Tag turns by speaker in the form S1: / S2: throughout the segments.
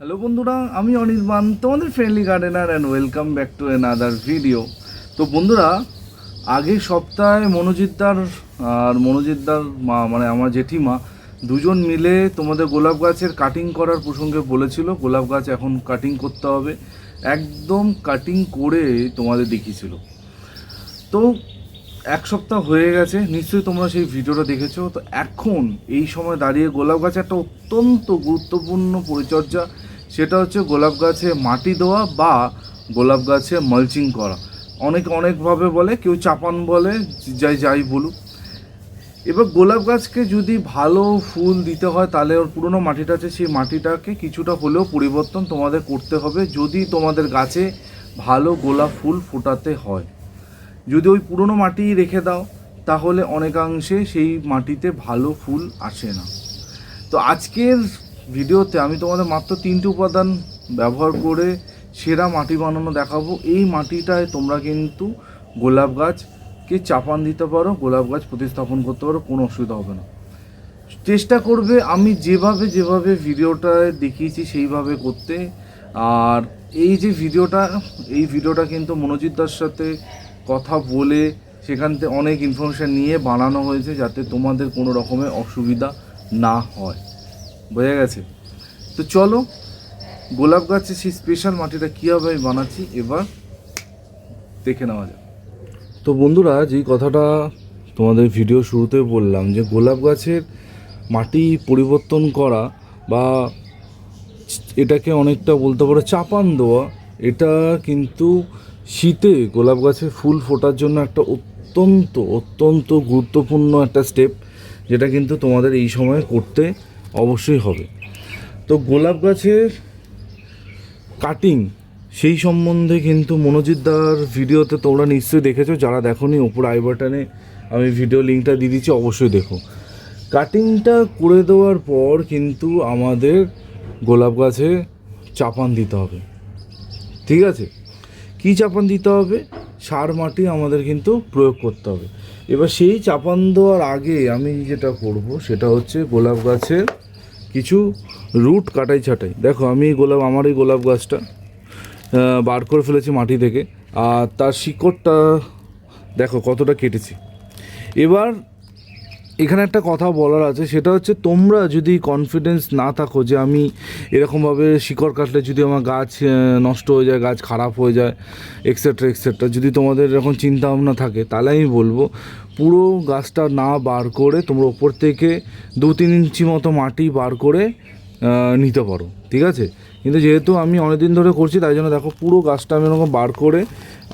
S1: Hello বন্ধুরা, আমি অনির্বাণ তোমাদের friendly gardener and welcome back to another video তো বন্ধুরা, আগের সপ্তাহে মনোজিৎদার আর মনোজিৎদার মা মানে আমার জেঠিমা, দুজন মিলে তোমাদের গোলাপ গাছের কাটিং করার প্রসঙ্গে বলেছিল। গোলাপ গাছ এখন কাটিং করতে হবে। একদম কাটিং করে তোমাদের দেখিয়েছিল। তো এক সপ্তাহ হয়ে গেছে, নিশ্চয়ই তোমরা সেই ভিডিওটা দেখেছ। তো এখন এই সময় দাঁড়িয়ে গোলাপ গাছে একটা অত্যন্ত গুরুত্বপূর্ণ পরিচর্যা, সেটা হচ্ছে গোলাপ গাছে মাটি দেওয়া বা গোলাপ গাছে মালচিং করা। অনেকে অনেকভাবে বলে, কেউ চাপান বলে, যাই যাই বলুক। এবার গোলাপ গাছকে যদি ভালো ফুল দিতে হয়, তাহলে ওর পুরনো মাটিটা আছে, সেই মাটিটাকে কিছুটা হলেও পরিবর্তন তোমাদের করতে হবে, যদি তোমাদের গাছে ভালো গোলাপ ফুল ফোটাতে হয়। যদি ওই পুরনো মাটি রেখে দাও, তাহলে অনেকাংশে সেই মাটিতে ভালো ফুল আসে না। তো আজকের ভিডিওতে আমি তোমাদের মাত্র তিনটি উপাদান ব্যবহার করে সেরা মাটি বানানো দেখাবো। এই মাটিটায় তোমরা কিন্তু গোলাপ গাছকে চাপান দিতে পারো, গোলাপ গাছ প্রতিস্থাপন করতে পারো, কোনো অসুবিধা হবে না। চেষ্টা করবে আমি যেভাবে যেভাবে ভিডিওটায় দেখিয়েছি সেইভাবে করতে। আর এই যে ভিডিওটা, এই ভিডিওটা কিন্তু মনোজিৎ দার সাথে কথা বলে সেখান থেকে অনেক ইনফরমেশান নিয়ে বানানো হয়েছে যাতে তোমাদের কোনো রকমের অসুবিধা না হয়। বোঝা গেছে? তো চলো, গোলাপ গাছের সেই স্পেশাল মাটিটা কীভাবে আমি বানাচ্ছি এবার দেখে নেওয়া যাক। তো বন্ধুরা, যেই কথাটা তোমাদের ভিডিও শুরুতে বললাম যে গোলাপ গাছের মাটি পরিবর্তন করা বা এটাকে অনেকটা বলতে পারো চাপান দেওয়া, এটা কিন্তু শীতে গোলাপ গাছে ফুল ফোটার জন্য একটা অত্যন্ত অত্যন্ত গুরুত্বপূর্ণ একটা স্টেপ যেটা কিন্তু তোমাদের এই সময় করতে অবশ্যই হবে। তো গোলাপ গাছের কাটিং সেই সম্বন্ধে কিন্তু মনোজিৎদার ভিডিওতে তোমরা নিশ্চয়ই দেখেছ। যারা দেখোনি ওপর আই বাটনে আমি ভিডিও লিঙ্কটা দিয়ে দিচ্ছি, অবশ্যই দেখো। কাটিংটা করে দেওয়ার পর কিন্তু আমাদের গোলাপ গাছে চাপান দিতে হবে। ঠিক আছে? কী চাপান দিতে হবে? সার, মাটি আমাদের কিন্তু প্রয়োগ করতে হবে। এবার সেই চাপান দেওয়ার আগে আমি যেটা করব সেটা হচ্ছে গোলাপ গাছের কিছু রুট কাটাই ছাটাই। দেখো, আমি গোলাপ, আমার এই গোলাপ গাছটা বার করে ফেলেছি মাটি থেকে, আর তার শিকড়টা দেখো কতটা কেটেছি। এবার এখানে একটা কথা বলার আছে, সেটা হচ্ছে তোমরা যদি কনফিডেন্স না থাকো যে আমি এরকমভাবে শিকড় কাটলে যদি আমার গাছ নষ্ট হয়ে যায়, গাছ খারাপ হয়ে যায় এক্সেট্রা এক্সেট্রা যদি তোমাদের এরকম চিন্তা ভাবনা থাকে, তাহলে আমি বলব পুরো গাছটা না বার করে তোমরা ওপর থেকে দু তিন ইঞ্চি মতো মাটি বার করে নিতে পারো, ঠিক আছে? কিন্তু যেহেতু আমি অনেকদিন ধরে করছি, তাই জন্য দেখো পুরো গাছটা আমি এরকম বার করে,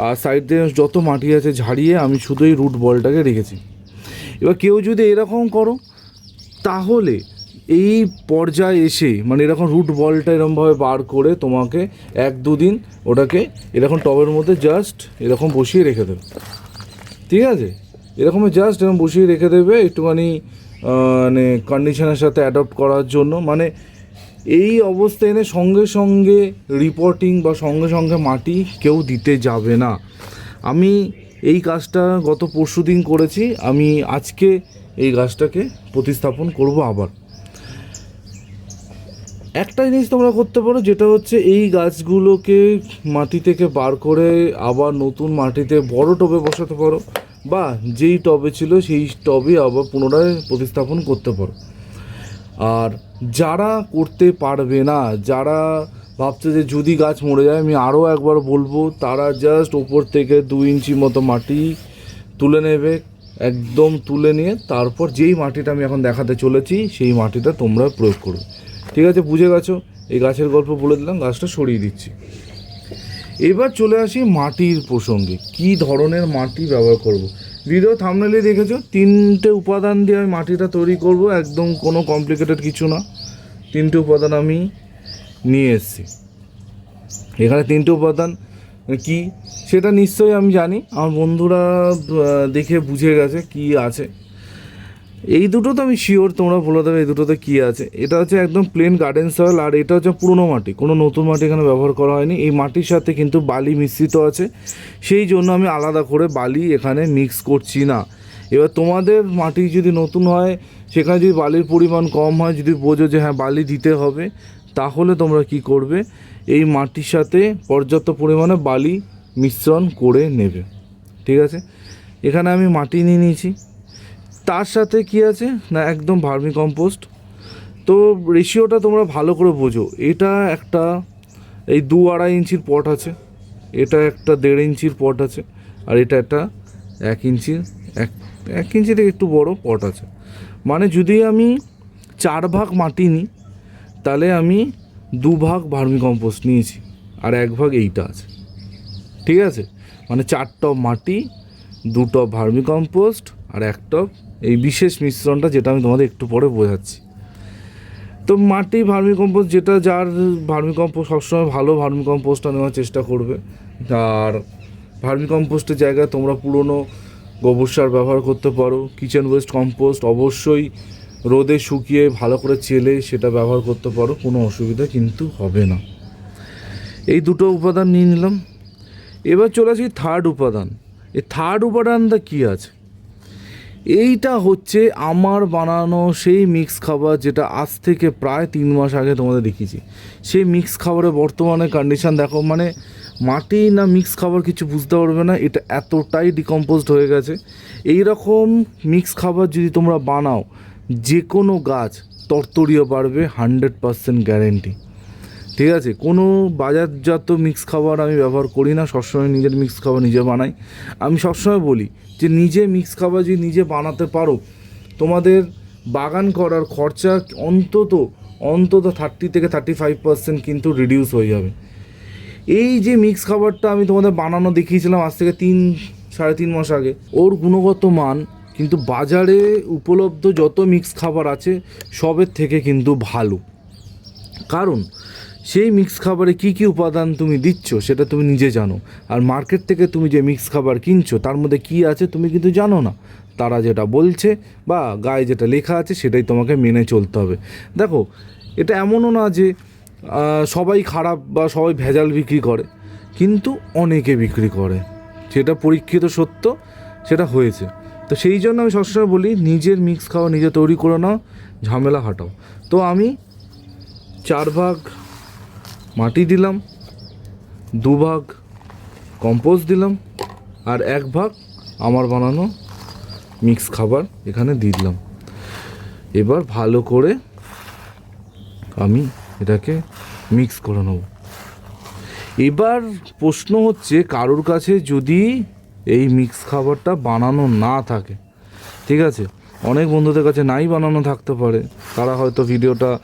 S1: আর সাইড দিয়ে যত মাটি আছে ঝাড়িয়ে আমি শুধু এই রুট বলটাকে রেখেছি। এবার কেউ যদি এরকম করো, তাহলে এই পর্যায়ে এসে মানে এরকম রুট বলটা এরকমভাবে বার করে তোমাকে এক দুদিন ওটাকে এরকম টবের মধ্যে জাস্ট এরকম বসিয়ে রেখে দেবে। ঠিক আছে? এরকম জাস্ট এরকম বসিয়ে রেখে দেবে, একটুখানি মানে কন্ডিশনের সাথে অ্যাডপ্ট করার জন্য। মানে এই অবস্থায় এনে সঙ্গে সঙ্গে রিপোর্টিং বা সঙ্গে সঙ্গে মাটি কেউ দিতে যাবে না। আমি এই কাজটা গত পরশু দিন করেছি, আমি আজকে এই গাছটাকে প্রতিস্থাপন করব আবার। একটা জিনিস তোমরা করতে পারো, যেটা হচ্ছে এই গাছগুলোকে মাটি থেকে বার করে আবার নতুন মাটিতে বড় টবে বসাতে পারো, বা যেই টবে ছিল সেই টবে আবার পুনরায় প্রতিস্থাপন করতে পারো। আর যারা করতে পারবে না, যারা ভাবছে যে যদি গাছ মরে যায়, আমি আরও একবার বলব, তারা জাস্ট ওপর থেকে দু ইঞ্চি মতো মাটি তুলে নেবে, একদম তুলে নিয়ে তারপর যেই মাটিটা আমি এখন দেখাতে চলেছি, সেই মাটিটা তোমরা প্রয়োগ করবে। ঠিক আছে, বুঝে গেছো? এই গাছের গল্প বলে দিলাম, গাছটা সরিয়ে দিচ্ছি। এবার চলে আসি মাটির প্রসঙ্গে। কি ধরনের মাটি ব্যবহার করব। ভিডিও থামনেলে দেখেছ? তিনটে উপাদান দিয়ে আমি মাটিটা তৈরি করব, একদম কোনো কমপ্লিকেটেড কিছু না। তিনটে উপাদান আমি নিয়ে এসেছি এখানে তিনটে উপাদান কি? সেটা নিশ্চয়ই আমি জানি। আমার বন্ধুরা দেখে বুঝে গেছে কি আছে। এই দুটো তো আমি শিওর তোমরা বলে দেবে এই দুটোতে কী আছে। এটা হচ্ছে একদম প্লেন গার্ডেন সয়েল আর এটা হচ্ছে পুরনো মাটি। কোনো নতুন মাটি এখানে ব্যবহার করা হয়নি। এই মাটির সাথে কিন্তু বালি মিশ্রিত আছে। সেই জন্য আমি আলাদা করে বালি এখানে মিক্স করছি না। এবার তোমাদের মাটি যদি নতুন হয়, সেখানে যদি বালির পরিমাণ কম হয়, যদি বোঝো যে হ্যাঁ বালি দিতে হবে তাহলে তোমরা কি করবে? এই মাটির সাথে পর্যাপ্ত পরিমাণে বালি মিশ্রণ করে নেবে। ঠিক আছে? এখানে আমি মাটি নিয়ে নিয়েছি। তার সাথে কি আছে? না, একদম ভার্মি কম্পোস্ট তো রেশিওটা তোমরা ভালো করে বোঝো। এটা একটা, এই দু আড়াই ইঞ্চির পট আছে। এটা একটা দেড় ইঞ্চির পট আছে। আর এটা একটা এক ইঞ্চির, এক এক ইঞ্চি থেকে একটু বড় পট আছে। মানে যদি আমি চার ভাগ মাটি নিই তাহলে আমি দু ভাগ ভার্মি কম্পোস্ট নিয়েছি, আর এক ভাগ এইটা আছে। ঠিক আছে? মানে চার টপ মাটি, দু টপ ভার্মি কম্পোস্ট, আর এক টপ এই বিশেষ মিশ্রণটা যেটা আমি তোমাদের একটু পরে বোঝাচ্ছি। তো মাটি ভার্মি কম্পোস্ট যেটা যার ভার্মি কম্পোস্ট সবসময় ভালো ভার্মি কম্পোস্টটা নেওয়ার চেষ্টা করবে। আর ভার্মি কম্পোস্টের জায়গায় তোমরা পুরনো গোবর সার ব্যবহার করতে পারো, কিচেন ওয়েস্ট কম্পোস্ট অবশ্যই রোদে শুকিয়ে ভালো করে চেলে সেটা ব্যবহার করতে পারো, কোনো অসুবিধা কিন্তু হবে না। এই দুটো উপাদান নিয়ে নিলাম। এবার চলে আসি থার্ড উপাদান। এই থার্ড উপাদানটা কী আছে? এইটা হচ্ছে আমার বানানো সেই মিক্স খাবার যেটা আজ থেকে প্রায় তিন মাস আগে তোমাদের দেখিয়েছি। সেই মিক্স খাবারের বর্তমানে কন্ডিশন দেখো মানে মাটি না মিক্স খাবার কিছু বুঝতে পারবে না, এটা এতটাই ডিকম্পোজড হয়ে গেছে। এই রকম মিক্স খাবার যদি তোমরা বানাও যে কোনো গাছ তরতরিয়ে পারবে হান্ড্রেড পারসেন্ট গ্যারেন্টি ঠিক আছে? কোনো বাজারজাত মিক্স খাবার আমি ব্যবহার করি না, সবসময় নিজের মিক্স খাবার নিজে বানাই। আমি সবসময় বলি যে, নিজে মিক্স খাবার যদি নিজে বানাতে পারো, তোমাদের বাগান করার খরচা অন্তত অন্তত থার্টি থেকে থার্টি ফাইভ পার্সেন্ট কিন্তু রিডিউস হয়ে যাবে। এই যে মিক্স খাবারটা আমি তোমাদের বানানো দেখিয়েছিলাম আজ থেকে তিন, সাড়ে তিন মাস আগে, ওর গুণগত মান কিন্তু বাজারে উপলব্ধ যত মিক্স খাবার আছে, সবের থেকে কিন্তু ভালো। কারণ, সেই মিক্স খাবারে কি কি উপাদান তুমি দিচ্ছ সেটা তুমি নিজে জানো। আর মার্কেট থেকে তুমি যে মিক্স খাবার কিনছো, তার মধ্যে কি আছে তুমি কিন্তু জানো না। তারা যেটা বলছে বা গায়ে যেটা লেখা আছে, সেটাই তোমাকে মেনে চলতে হবে। দেখো, এটা এমনও না যে সবাই খারাপ বা সবাই ভেজাল বিক্রি করে, কিন্তু অনেকে বিক্রি করে। সেটা পরীক্ষিত সত্য, সেটা হয়েছে। তো সেই জন্য আমি সবসময় বলি, নিজের মিক্স খাওয়া নিজে তৈরি করে নাও, ঝামেলা হাঁটাও। তো আমি চার ভাগ মাটি দিলাম, দু ভাগ কম্পোস্ট দিলাম, আর এক ভাগ আমার বানানো মিক্স খাবার এখানে দিয়ে দিলাম। এবার ভালো করে আমি এটাকে মিক্স করে নেব। এবার প্রশ্ন হচ্ছে, কারোর কাছে যদি এই মিক্স খাবারটা বানানো না থাকে। ঠিক আছে? অনেক বন্ধুদের কাছে নাই বানানো থাকতে পারে। তারা হয়তো ভিডিওটা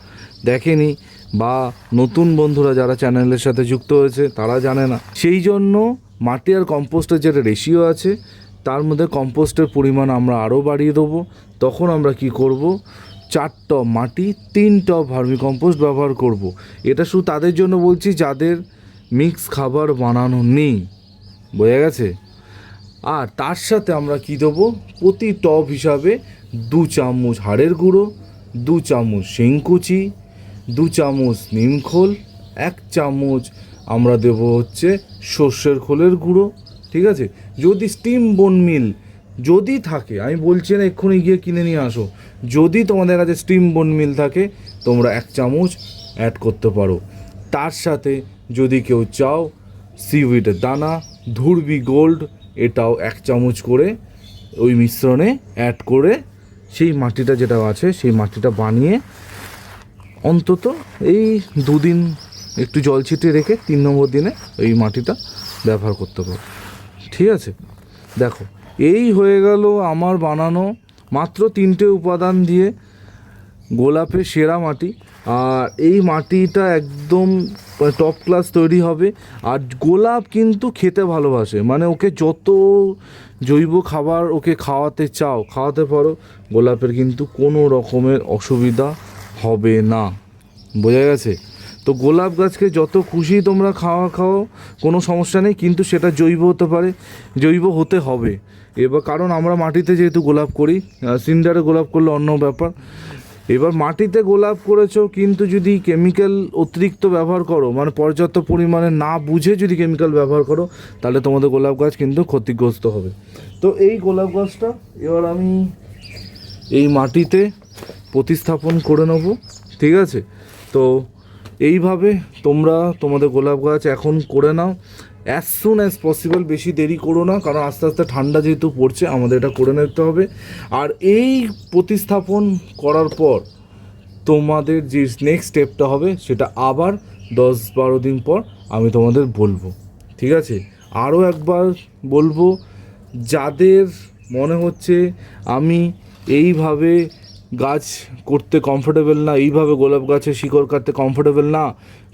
S1: দেখেনি বা নতুন বন্ধুরা যারা চ্যানেলের সাথে যুক্ত হয়েছে, তারা জানে না। সেই জন্য মাটি আর কম্পোস্টের যেটা রেশিও আছে, তার মধ্যে কম্পোস্টের পরিমাণ আমরা আরও বাড়িয়ে দেবো। তখন আমরা কি করব? চার টব মাটি তিন টব ভার্মি কম্পোস্ট ব্যবহার করব। এটা শুধু তাদের জন্য বলছি, যাদের মিক্স খাবার বানানো নেই। বোঝা গেছে? আর তার সাথে আমরা কি দেবো? প্রতি টপ হিসাবে দু চামচ হাড়ের গুঁড়ো, দু চামচ শিংকুচি, দু চামচ নিমখোল এক চামচ আমরা দেব হচ্ছে সর্ষের খোলের গুঁড়ো, ঠিক আছে? যদি স্টিম বোন মিল যদি থাকে, আমি বলছি না এক্ষুনি গিয়ে কিনে নিয়ে আসো, যদি তোমাদের কাছে স্টিম বোন মিল থাকে, তোমরা এক চামচ অ্যাড করতে পারো। তার সাথে যদি কেউ চাও সিউইডের দানা, ধুরবি গোল্ড এটাও এক চামচ করে ওই মিশ্রণে অ্যাড করে সেই মাটিটা যেটা আছে, সেই মাটিটা বানিয়ে অন্তত এই দুদিন একটু জল ছিটিয়ে রেখে তিন নম্বর দিনে ওই মাটিটা ব্যবহার করতে পারো ঠিক আছে? দেখো, এই হয়ে গেল আমার বানানো মাত্র তিনটে উপাদান দিয়ে গোলাপের সেরা মাটি। আর এই মাটিটা একদম টপ ক্লাস তৈরি হবে। আর গোলাপ কিন্তু খেতে ভালোবাসে। মানে ওকে যত জৈব খাবার ওকে খাওয়াতে চাও, খাওয়াতে পারো, গোলাপের কিন্তু কোনো রকমের অসুবিধা হবে না। বোঝা গেছে? তো গোলাপ গাছকে যত খুশি তোমরা খাওয়া খাও, কোনো সমস্যা নেই, কিন্তু সেটা জৈব হতে পারে, জৈব হতে হবে। এবার কারণ আমরা মাটিতে যেহেতু গোলাপ করি সিন্ডারে গোলাপ করলে অন্য ব্যাপার। এবার মাটিতে গোলাপ করেছ, কিন্তু যদি কেমিক্যাল অতিরিক্ত ব্যবহার করো মানে পর্যাপ্ত পরিমাণে না বুঝে যদি কেমিক্যাল ব্যবহার করো, তাহলে তোমাদের গোলাপ গাছ কিন্তু ক্ষতিগ্রস্ত হবে। তো এই গোলাপ গাছটা এবার আমি এই মাটিতে প্রতিস্থাপন করে নেব, ঠিক আছে? তো এইভাবে তোমরা তোমাদের গোলাপ গাছ এখন করে now as soon as possible বেশি দেরি করো না, কারণ আস্তে আস্তে ঠান্ডা যেহেতু পড়ছে, আমাদের এটা করে নিতে হবে। আর এই প্রতিস্থাপন করার পর তোমাদের যে নেক্সট স্টেপটা হবে, সেটা আবার দশ বারো দিন পর আমি তোমাদের বলব। ঠিক আছে? আরও একবার বলব, যাদের মনে হচ্ছে আমি এইভাবে গাছ করতে কমফোর্টেবল না, এইভাবে গোলাপ গাছের শিকড় কাটতে কমফোর্টেবল না,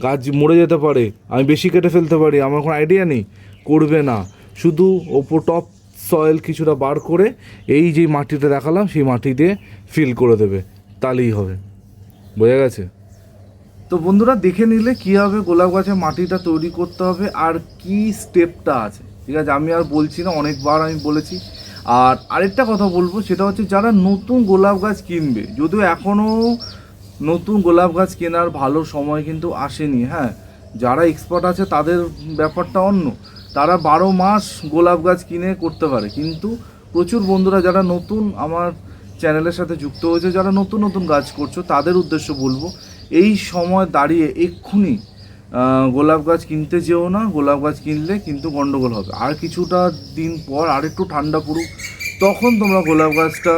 S1: গাছ মরে যেতে পারে, আমি বেশি কেটে ফেলতে পারি, আমার কোনো আইডিয়া নেই, করবে না। শুধু ওপর টপ সয়েল কিছুটা বার করে এই যে মাটিটা দেখালাম, সেই মাটি দিয়ে ফিল করে দেবে, তাহলেই হবে। বোঝা গেছে? তো বন্ধুরা, দেখে নিলে কীভাবে গোলাপ গাছের মাটিটা তৈরি করতে হবে আর কি স্টেপটা আছে। ঠিক আছে, আমি আর বলছি না, অনেকবার আমি বলেছি আর আরেকটা কথা বলব, সেটা হচ্ছে যারা নতুন গোলাপ গাছ কিনবে, যদিও এখনও নতুন গোলাপ গাছ কেনার ভালো সময় কিন্তু আসেনি হ্যাঁ? যারা এক্সপার্ট আছে তাদের ব্যাপারটা অন্য। তারা বারো মাস গোলাপ গাছ কিনে করতে পারে, কিন্তু প্রচুর বন্ধুরা যারা নতুন আমার চ্যানেলের সাথে যুক্ত হয়েছে, যারা নতুন নতুন গাছ করছ, তাদের উদ্দেশ্য বলব, এই সময় দাঁড়িয়ে এক্ষুনি গোলাপ গাছ কিনতে যেও না, গোলাপ গাছ কিনলে কিন্তু গন্ডগোল হবে। আর কিছুটা দিন পর আর একটু ঠান্ডা পড়ুক, তখন তোমরা গোলাপ গাছটা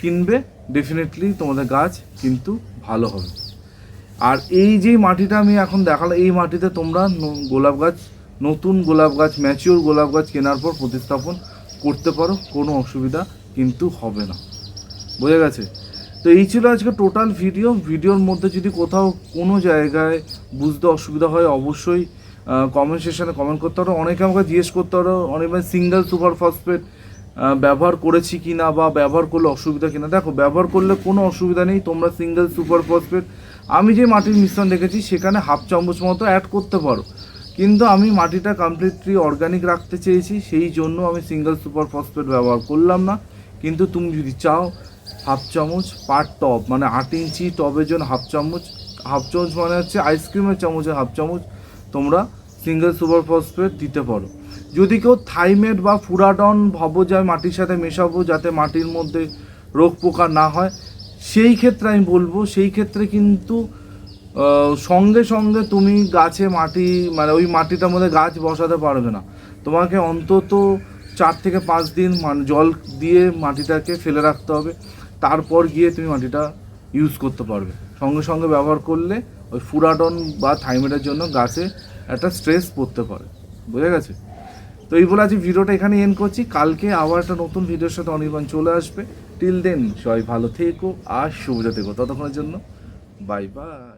S1: কিনবে ডেফিনেটলি তোমাদের গাছ কিন্তু ভালো হবে। আর এই যে মাটিটা আমি এখন দেখালাম, এই মাটিতে তোমরা গোলাপ গাছ, নতুন গোলাপ গাছ ম্যাচিওর গোলাপ গাছ কেনার পর প্রতিস্থাপন করতে পারো, কোনো অসুবিধা কিন্তু হবে না। বোঝা গেছে? তো এই ছিল আজকে টোটাল ভিডিও ভিডিওর মধ্যে যদি কোথাও কোনো জায়গায় বুঝতে অসুবিধা হয়, অবশ্যই কমেন্ট সেকশনে কমেন্ট করতে পারো। অনেকে আমাকে জিজ্ঞেস করতে পারো, অনেক সিঙ্গেল সুপার ফসফেট ব্যবহার করেছি কি না বা ব্যবহার করলে অসুবিধা কিনা। দেখো, ব্যবহার করলে কোনো অসুবিধা নেই, তোমরা সিঙ্গেল সুপার ফসফেট আমি যে মাটির মিশ্রণ রেখেছি, সেখানে হাফ চামচ মতো অ্যাড করতে পারো। কিন্তু আমি মাটিটা কমপ্লিটলি অর্গানিক রাখতে চেয়েছি, সেই জন্য আমি সিঙ্গেল সুপার ফসফেট ব্যবহার করলাম না। কিন্তু তুমি যদি চাও হাফ চামচ পার টব মানে আট ইঞ্চি টবের জন্য হাফ চামচ হাফ চামচ মানে হচ্ছে আইসক্রিমের চামচের হাফ চামচ তোমরা সিঙ্গেল সুপার ফসফেট দিতে পারো। যদি কেউ থাইমেট বা ফুরাডন ভাবো যে মাটির সাথে মেশাবো যাতে মাটির মধ্যে রোগ পোকা না হয়, সেই ক্ষেত্রে আমি বলব, সেই ক্ষেত্রে কিন্তু সঙ্গে সঙ্গে তুমি গাছে মাটি মানে ওই মাটিটার মধ্যে গাছ বসাতে পারবে না। তোমাকে অন্তত চার থেকে পাঁচ দিন মানে জল দিয়ে মাটিটাকে ফেলে রাখতে হবে। তারপর গিয়ে তুমি মাটিটা ইউজ করতে পারবে। সঙ্গে সঙ্গে ব্যবহার করলে ওই ফুরাডন বা থাইমেটের জন্য গাছে একটা স্ট্রেস পড়তে পারে। বুঝে গেছে? তো এই বলে আজকে ভিডিওটা এখানে এন করছি। কালকে আবার একটা নতুন ভিডিওর সাথে অনির্বাণ চলে আসবে। টিল দেন সবাই ভালো থেকো আর শুভ থেকো ততক্ষণের জন্য বাই বাই